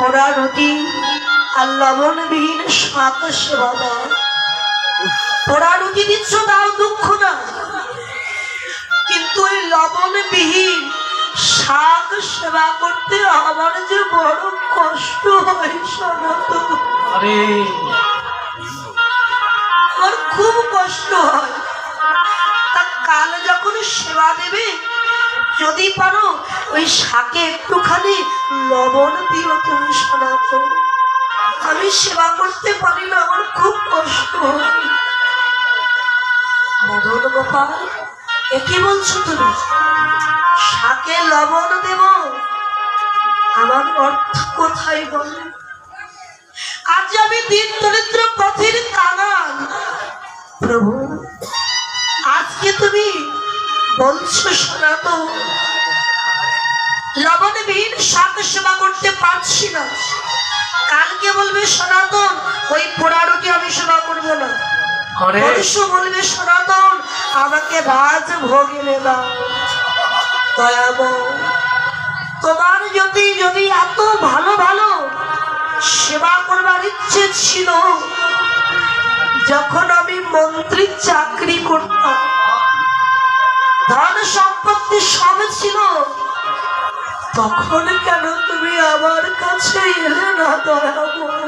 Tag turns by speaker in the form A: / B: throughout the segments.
A: পোড়া রুটি আর লবণবিহীন শাক সেবা দাও পোড়া রুটি দিচ্ছ তাও দুঃখ না কিন্তু ওই লবণবিহীন শাক সেবা করতে আমার যে বড় কষ্ট হয় সনাতন
B: আরে।
A: আমার খুব কষ্ট হয়। তা কাল যখন সেবা দেবে যদি পারো, ওই শাকে একটুখানি লবণ দিও তুমি শোনাতো আমি সেবা করতে পারি না, আমার খুব কষ্ট। মদন গোপাল, এ কি বলছো তুমি? শাকে লবণ দেব? আমার অর্থ কোথায় বল? আজ আমি দিন দরিদ্র পথের কাঙাল প্রভু, আজকে তুমি বলছো সনাতন। লবণবিহীন শাক সেবা করতে পারছি না। কালকে বলবে সনাতন ওই পোড়া রুটি আমি সেবা করব না। পরশু বলবে সনাতন আমাকে রাজ ভোগ এনে দাও। তোমার যদি যদি এত ভালো ভালো সেবা করবার ইচ্ছে ছিল যখন আমি মন্ত্রীর চাকরি করতাম ধন সম্পত্তি সব ছিল তখন কেন তুমি আমার কাছে এলে না দয়াময়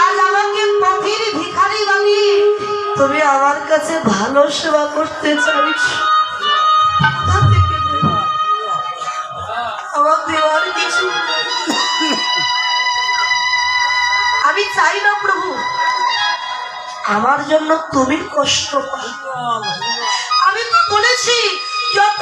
A: আজ আমাকে পথির ভিখারি বানিয়ে তুমি আমার কাছে ভালো সেবা করতে চাইছ। কোথা আমার দেওয়ার কিছু আমি চাই না প্রভু। আমার জন্য তুমি কষ্ট পাও। আমি তো বলেছি যত